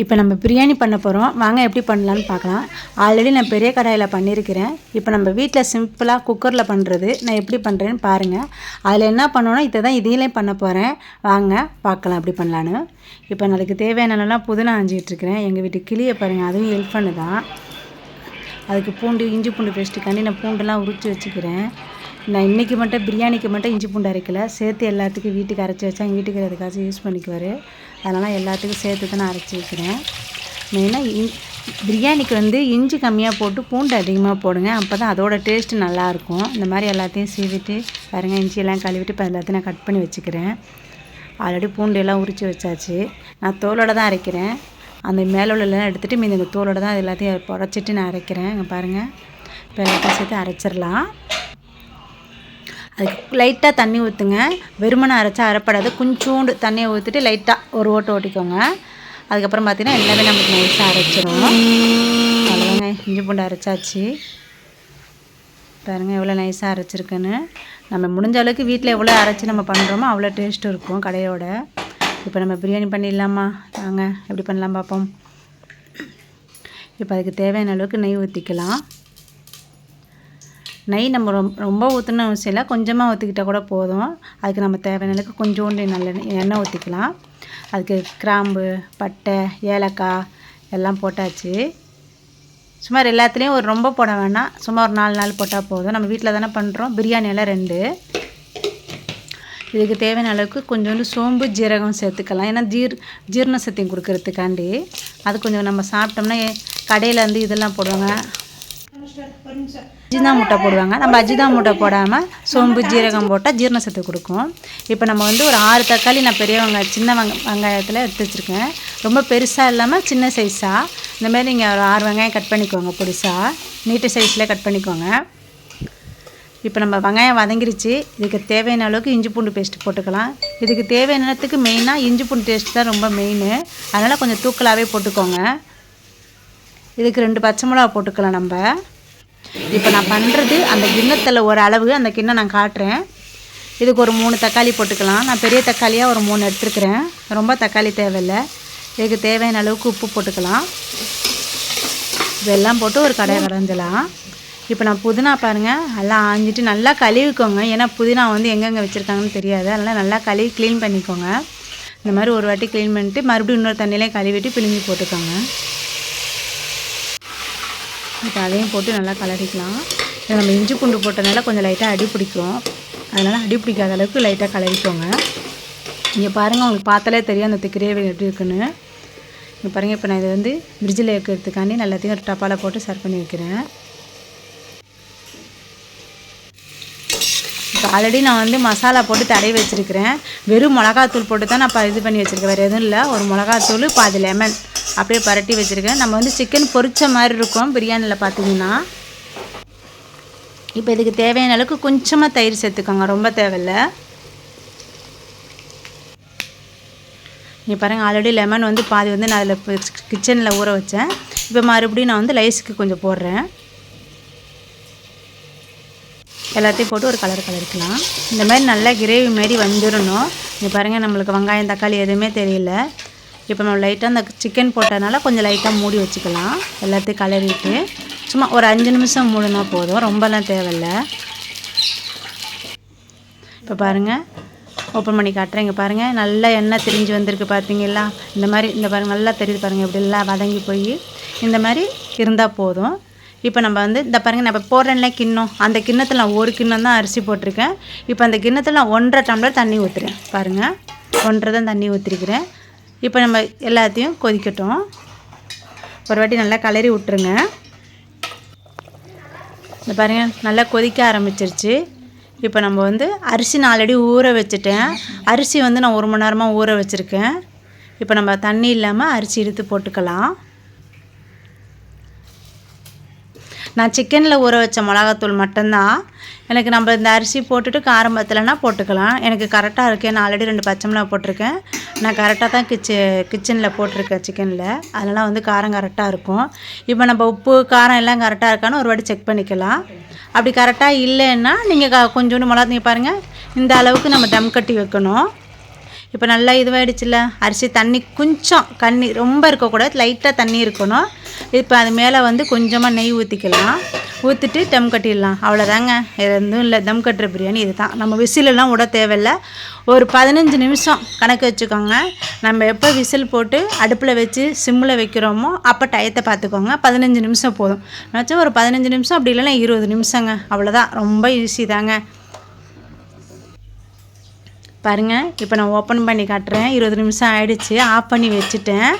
இப்போ நம்ம பிரியாணி பண்ண போகிறோம் வாங்க எப்படி பண்ணலான்னு பார்க்கலாம். ஆல்ரெடி நான் பெரிய கடாயில் பண்ணியிருக்கிறேன் இப்போ நம்ம வீட்டில் சிம்பிளாக குக்கரில் பண்ணுறது நான் எப்படி பண்ணுறேன்னு பாருங்கள் அதில் என்ன பண்ணணும் இதை தான் இதையிலையும் பண்ண போகிறேன் வாங்க பார்க்கலாம் எப்படி பண்ணலான்னு இப்போ நாளைக்கு தேவையானலாம் புதினா அஞ்சிக்கிட்டுருக்கிறேன் எங்கள் வீட்டு கிளியை பாருங்கள் அதுவும் ஹெல்ப் பண்ணு தான். அதுக்கு பூண்டு இஞ்சி பூண்டு பேஸ்ட்டுக்காண்டி நான் பூண்டெல்லாம் உரித்து வச்சுக்கிறேன். நான் இன்றைக்கி மட்டும் பிரியாணிக்கு மட்டும் இஞ்சி பூண்டு அரைக்கல. சேர்த்து எல்லாத்துக்கும் வீட்டுக்கு அரைச்சி வச்சா எங்கள் வீட்டுக்கு அதுக்காச்சும் யூஸ் பண்ணிக்குவார். அதனால் எல்லாத்துக்கும் சேர்த்து தான் நான் அரைச்சி வைக்கிறேன். மெயினாக இன் பிரியாணிக்கு வந்து இஞ்சி கம்மியாக போட்டு பூண்டு அதிகமாக போடுங்க. அப்போ தான் அதோட டேஸ்ட்டு நல்லாயிருக்கும். இந்த மாதிரி எல்லாத்தையும் சீவிட்டு பாருங்கள் இஞ்சியெல்லாம் கழுவிட்டு இப்போ எல்லாத்தையும் நான் கட் பண்ணி வச்சுக்கிறேன். ஆல்ரெடி பூண்டு எல்லாம் உரித்து வச்சாச்சு. நான் தோலோட தான் அரைக்கிறேன். அந்த மேலே உள்ளலாம் எடுத்துகிட்டு மீதி இந்த தோலோட தான் எல்லாத்தையும் புடச்சிட்டு நான் அரைக்கிறேன். இங்கே பாருங்கள் இப்போ எல்லாத்தையும் சேர்த்து அரைச்சிடலாம். அதுக்கு லைட்டாக தண்ணி ஊற்றுங்க வெறுமனை அரைச்சா அரைப்படாது. கொஞ்சோண்டு தண்ணியை ஊற்றிட்டு லைட்டாக ஒரு ஓட்டு ஓட்டிக்கோங்க. அதுக்கப்புறம் பார்த்திங்கன்னா எல்லாமே நமக்கு நைஸாக அரைச்சிடும் அவ்வளோதாங்க இஞ்சி பூண்டு அரைச்சாச்சு. பாருங்கள் எவ்வளோ நைஸாக அரைச்சிருக்குன்னு. நம்ம முடிஞ்ச அளவுக்கு வீட்டில் எவ்வளோ அரைச்சி நம்ம பண்ணுறோமோ அவ்வளோ டேஸ்ட் இருக்கும் கடையோட. இப்போ நம்ம பிரியாணி பண்ணிடலாமா? வாங்க எப்படி பண்ணலாம் பார்ப்போம் இப்போ அதுக்கு தேவையான அளவுக்கு நெய் ஊற்றிக்கலாம் நெய் நம்ம ரொம்ப ரொம்ப ஊற்றணும் அவசியம் இல்லை. கொஞ்சமாக ஊற்றிக்கிட்டால் கூட போதும். அதுக்கு நம்ம தேவையான அளவுக்கு கொஞ்சோண்டு நல்ல எண்ணெய் ஊற்றிக்கலாம் அதுக்கு கிராம்பு பட்டை ஏலக்காய் எல்லாம் போட்டாச்சு. சுமார் எல்லாத்துலேயும் ஒரு ரொம்ப போட வேணாம். சும்மா ஒரு நாலு நாள் போட்டால் போதும். நம்ம வீட்டில் தானே பண்ணுறோம் பிரியாணி எல்லாம் ரெண்டு. இதுக்கு தேவையான அளவுக்கு கொஞ்சோண்டு சோம்பு ஜீரகம் சேர்த்துக்கலாம். ஏன்னா ஜீர் ஜீரண சத்தியம் கொடுக்கறதுக்காண்டி. அது கொஞ்சம் நம்ம சாப்பிட்டோம்னா கடையில் வந்து இதெல்லாம் போடுவாங்க. அஜிதா முட்டை போடுவாங்க. நம்ம அஜிதா முட்டை போடாமல் சோம்பு ஜீரகம் போட்டால் ஜீரண சத்து கொடுக்கும். இப்போ நம்ம வந்து ஒரு ஆறு தக்காளி நான் பெரிய சின்ன வெங்க வெங்காயத்தில் எடுத்து வச்சுருக்கேன். ரொம்ப பெருசாக இல்லாமல் சின்ன சைஸாக இந்த மாதிரி நீங்கள் ஒரு ஆறு வெங்காயம் கட் பண்ணிக்கோங்க பொடிசாக நீட்டு சைஸில் கட் பண்ணிக்கோங்க. இப்போ நம்ம வெங்காயம் வதங்கிருச்சு. இதுக்கு தேவையான அளவுக்கு இஞ்சி பூண்டு பேஸ்ட் போட்டுக்கலாம். இதுக்கு தேவையானத்துக்கு மெயினாக இஞ்சி பூண்டு டேஸ்ட் தான் ரொம்ப மெயின் அதனால் கொஞ்சம் தூக்கலாகவே போட்டுக்கோங்க. இதுக்கு ரெண்டு பச்சை மிளகா போட்டுக்கலாம் நம்ம. இப்போ நான் பண்ணுறது அந்த கிண்ணத்தில் ஒரு அளவு அந்த கிண்ணம் நான் காட்டுறேன். இதுக்கு ஒரு மூணு தக்காளி போட்டுக்கலாம். நான் பெரிய தக்காளியாக ஒரு மூணு எடுத்துருக்குறேன். ரொம்ப தக்காளி தேவையில்லை. இதுக்கு தேவையான அளவுக்கு உப்பு போட்டுக்கலாம். இதெல்லாம் போட்டு ஒரு கடையை கடைஞ்சலாம் இப்போ நான் புதினா பாருங்கள் எல்லாம் ஆஞ்சிட்டு நல்லா கழுவிக்கோங்க. ஏன்னா புதினா வந்து எங்கெங்கே வச்சுருக்காங்கன்னு தெரியாது. அதனால் நல்லா கழுவி க்ளீன் பண்ணிக்கோங்க. இந்த மாதிரி ஒரு வாட்டி க்ளீன் பண்ணிட்டு மறுபடியும் இன்னொரு தண்ணியிலே கழுவிட்டு பிழிஞ்சு போட்டுக்கோங்க. இப்போ அதையும் போட்டு நல்லா கலரிக்கலாம். நம்ம இஞ்சி பூண்டு போட்டனால கொஞ்சம் லைட்டாக அடி பிடிக்கும். அதனால் அடி பிடிக்காத அளவுக்கு லைட்டாக கலரிக்கோங்க. இங்கே பாருங்கள் உங்களுக்கு பார்த்தாலே தெரியும் அந்த கிரேவி எப்படி இருக்குன்னு. இங்கே பாருங்கள் இப்போ நான் இதை வந்து ஃப்ரிட்ஜில் வைக்கிறதுக்காண்டி எல்லாத்தையும் ஒரு டப்பாவில் போட்டு சர்வ் பண்ணி வைக்கிறேன். இப்போ ஆல்ரெடி நான் வந்து மசாலா போட்டு தடவி வச்சுருக்கிறேன். வெறும் மிளகாத்தூள் போட்டு தான் நான் இப்போ இது பண்ணி வச்சுருக்கேன். வேறு எதுவும் இல்லை. ஒரு மிளகாத்தூள் பாதி லெமன் அப்படியே பரட்டி வச்சுருக்கேன். நம்ம வந்து சிக்கன் பொரிச்ச மாதிரி இருக்கும் பிரியாணியில் பார்த்தீங்கன்னா இப்போ இதுக்கு தேவையான அளவுக்கு கொஞ்சமாக தயிர் சேர்த்துக்கோங்க. ரொம்ப தேவையில்லை. நீ பாருங்கள் ஆல்ரெடி லெமன் வந்து பாதி வந்து நான் அதில் கிச்சனில் ஊற வச்சேன். இப்போ மறுபடியும் நான் வந்து லைஸுக்கு கொஞ்சம் போடுறேன். எல்லாத்தையும் போட்டு ஒரு கலர் கலருக்கலாம். இந்த மாதிரி நல்லா கிரேவி மாரி வந்துடணும். இங்கே பாருங்கள் நம்மளுக்கு வெங்காயம் தக்காளி எதுவுமே தெரியல. இப்போ நம்ம லைட்டாக அந்த சிக்கன் போட்டதுனால கொஞ்சம் லைட்டாக மூடி வச்சுக்கலாம். எல்லாத்தையும் கலரிட்டு சும்மா ஒரு அஞ்சு நிமிஷம் மூடினா போதும். ரொம்பலாம் தேவையில்ல. இப்போ பாருங்கள் ஓப்பன் பண்ணி காட்டுறேங்க இங்கே பாருங்கள் நல்லா எண்ணெய் திரிஞ்சு வந்திருக்கு பார்த்தீங்களா? இந்த மாதிரி இந்த பாருங்கள் நல்லா தெரியுது பாருங்கள் இப்படிலாம் வதங்கி போய். இந்த மாதிரி இருந்தால் போதும். இப்போ நம்ம வந்து இந்த பாருங்கள் நம்ம போடுறேன்ல கிண்ணம். அந்த கிண்ணத்தில் நான் ஒரு கிண்ணம் தான் அரிசி போட்டிருக்கேன். இப்போ அந்த கிண்ணத்தில் நான் ஒன்றரை டம்ளர் தண்ணி ஊற்றுறேன் பாருங்கள் ஒன்றரை தான் தண்ணி ஊற்றிருக்கிறேன் இப்போ நம்ம எல்லாத்தையும் கொதிக்கட்டும். ஒரு வாட்டி நல்லா கலரி விட்டுருங்க. இந்த பாருங்கள் நல்லா கொதிக்க ஆரம்பிச்சிருச்சு. இப்போ நம்ம வந்து அரிசி நாலடி ஊற வச்சுட்டேன். அரிசி வந்து நான் ஒரு மணி நேரமாக ஊற வச்சுருக்கேன். இப்போ நம்ம தண்ணி இல்லாமல் அரிசி எடுத்து போட்டுக்கலாம். நான் சிக்கனில் ஊற வச்ச மிளகாத்தூள் மட்டும்தான். எனக்கு நம்ம இந்த அரிசி போட்டுட்டு காரம் பத்தலைன்னா போட்டுக்கலாம். எனக்கு கரெக்டாக இருக்குது நான் ஆல்ரெடி ரெண்டு பச்சை மிளகா போட்டிருக்கேன். நான் கரெக்டாக தான் கிச்ச கிச்சனில் போட்டிருக்கேன் சிக்கனில் அதனால் வந்து காரம் கரெக்டாக இருக்கும். இப்போ நம்ம உப்பு காரம் எல்லாம் கரெக்டாக இருக்கான்னு ஒரு வாட்டி செக் பண்ணிக்கலாம். அப்படி கரெக்டாக இல்லைன்னா நீங்கள் க கொஞ்சோண்டு மிளகா நீங்கள் பாருங்கள் இந்த அளவுக்கு நம்ம தம் கட்டி வைக்கணும். இப்போ நல்லா இதுவாகிடுச்சுல அரிசி தண்ணி கொஞ்சம் கண்ணி ரொம்ப இருக்கக்கூடாது. லைட்டாக தண்ணி இருக்கணும். இப்போ அது மேலே வந்து கொஞ்சமாக நெய் ஊற்றிக்கலாம் ஊற்றிட்டு தம் கட்டிடலாம். அவ்வளோதாங்க எதுவும் இல்லை. தம் கட்டுற பிரியாணி இது தான் நம்ம விசிலெல்லாம் விட தேவையில்ல. ஒரு பதினஞ்சு நிமிஷம் கணக்கு வச்சுக்கோங்க. நம்ம எப்போ விசில் போட்டு அடுப்பில் வச்சு சிம்மில் வைக்கிறோமோ அப்போ டயத்தை பார்த்துக்கோங்க. பதினஞ்சு நிமிஷம் போதும். நினச்சா ஒரு பதினஞ்சு நிமிஷம் அப்படி இல்லைன்னா இருபது நிமிஷங்க. அவ்வளோதான் ரொம்ப ஈஸி தாங்க. பாருங்க. இப்போ நான் ஓப்பன் பண்ணி காட்டுறேன். இருபது நிமிஷம் ஆயிடுச்சு. ஆஃப் பண்ணி வச்சுட்டேன்.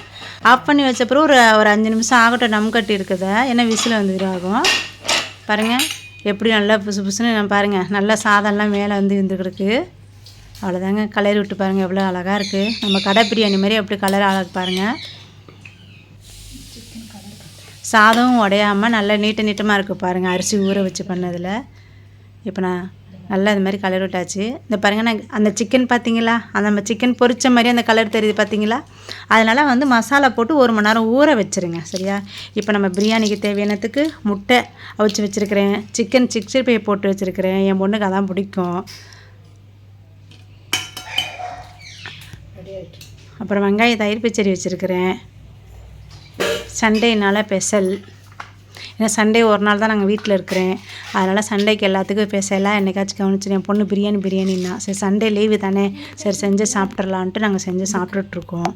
ஆஃப் பண்ணி வச்ச ஒரு ஒரு அஞ்சு நிமிஷம் ஆகட்டும். நம் கட்டி இருக்குதா. ஏன்னா விசில் வந்துடும் ஆகும் பாருங்கள் எப்படி நல்லா புசு புசுன்னு நான் பாருங்கள் நல்லா சாதம்லாம் மேலே வந்து இருந்துக்கிருக்கு அவ்வளோதாங்க கலர் விட்டு பாருங்கள் எவ்வளோ அழகாக இருக்குது நம்ம கடை பிரியாணி மாதிரி எப்படி கலர் அழகு பாருங்கள் சாதம் உடையாமல் நல்லா நீட்ட நீட்டமாக இருக்குது பாருங்கள் அரிசி ஊற வச்சு பண்ணதில். இப்போ நான் நல்லா இது மாதிரி கலர் விட்டாச்சு. இந்த பாருங்கள் நான் அந்த சிக்கன் பார்த்தீங்களா அந்த நம்ம சிக்கன் பொரித்த மாதிரி அந்த கலர் தெரியுது பார்த்தீங்களா அதனால் வந்து மசாலா போட்டு ஒரு மணி நேரம் ஊற வச்சுருங்க சரியா? இப்போ நம்ம பிரியாணிக்கு தேவையானத்துக்கு முட்டை அவிச்சு வச்சுருக்கிறேன். சிக்கன் சிக்ஸ்டி ஃபைவ் போட்டு வச்சுருக்கிறேன். என் பொண்ணுக்கு அதான் பிடிக்கும். அப்புறம் வெங்காய தயிர் பச்சடி வச்சுருக்கிறேன். சண்டேனால் ஸ்பெஷல் ஏன்னா சண்டே ஒரு நாள் தான் நாங்கள் வீட்டில் இருக்கிறேன். அதனால் சண்டேக்கு எல்லாத்துக்கும் பேசலாம் என்னைக்காச்சும் கவனிச்சு என் பொண்ணு பிரியாணி பிரியாணின்னா சரி சண்டே லீவு தானே சரி செஞ்சு சாப்பிட்றலான்ட்டு நாங்கள் செஞ்சு சாப்பிட்டுட்ருக்கோம்.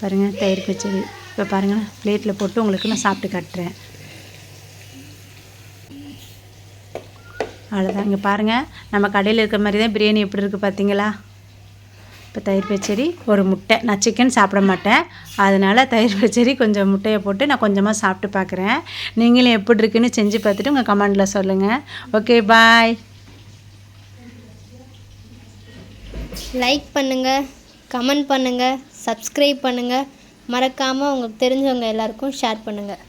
பாருங்கள் தயிர் பச்சடி. இப்போ பாருங்கள் பிளேட்டில் போட்டு உங்களுக்கு நான் சாப்பிட்டு காட்டுறேன். அவ்வளோதான் இங்கே பாருங்கள் நம்ம கடையில் இருக்கிற மாதிரி தான் பிரியாணி எப்படி இருக்குது பார்த்தீங்களா இப்போ தயிர் பச்சடி ஒரு முட்டை. நான் சிக்கன் சாப்பிட மாட்டேன். அதனால் தயிர் பச்சடி கொஞ்சம் முட்டையை போட்டு நான் கொஞ்சமாக சாப்பிட்டு பார்க்குறேன் நீங்களும் எப்படி இருக்குன்னு செஞ்சு பார்த்துட்டு உங்கள் கமெண்டில் சொல்லுங்கள் ஓகே பாய் லைக் பண்ணுங்கள் கமெண்ட் பண்ணுங்கள் சப்ஸ்கிரைப் பண்ணுங்கள் மறக்காமல் உங்களுக்கு தெரிஞ்சவங்க எல்லாருக்கும் ஷேர் பண்ணுங்கள்